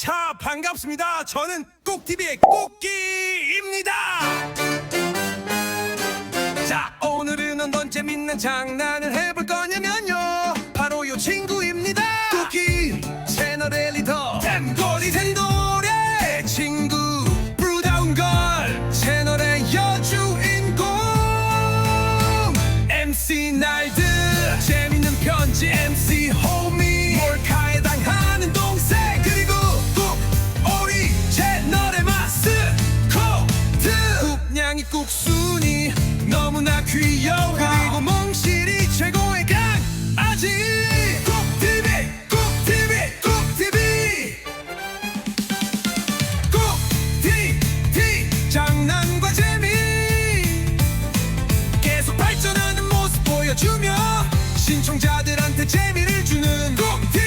자, 반갑습니다. 저는 꼭TV의 꼭기입니다. 자, 오늘은 어떤 재밌는 장난을 해볼 거냐면요. 바로 요 친구입니다. 꼭기 채널의 리더 템고리 텐돌 꾹순이 너무나 귀여워. 그리고 몽실이 최고의 강아지 꾹TV 꾹TV 꾹TV 꾹TV 장난과 재미. 계속 발전하는 모습 보여주며 신청자들한테 재미를 주는 꾹TV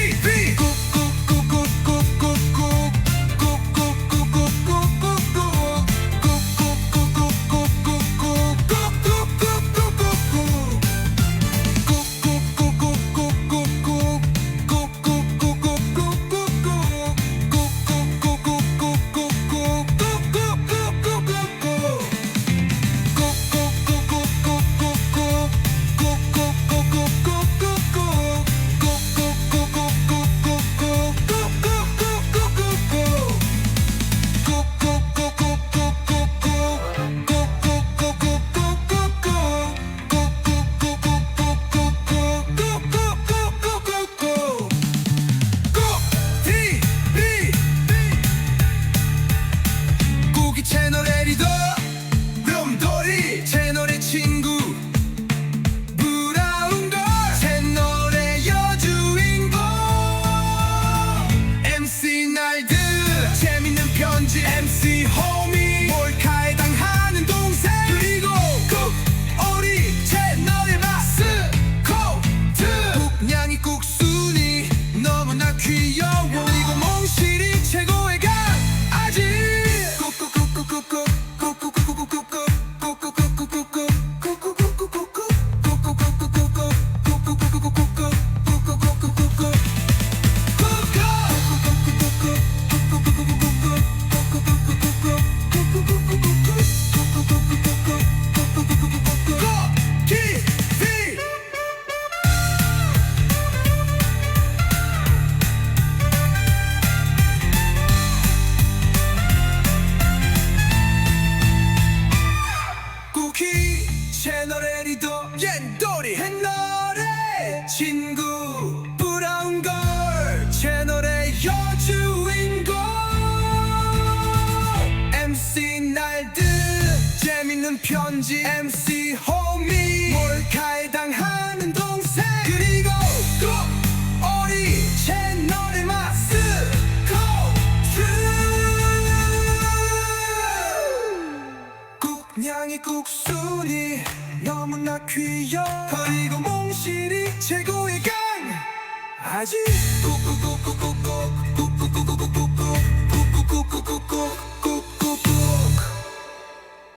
친구 브라운 걸 채널의 여주인공. MC 날드 재밌는 편지 MC 호미 몰카 너무나 귀여워. 그리고 몽실이 최고의 강아지 꾹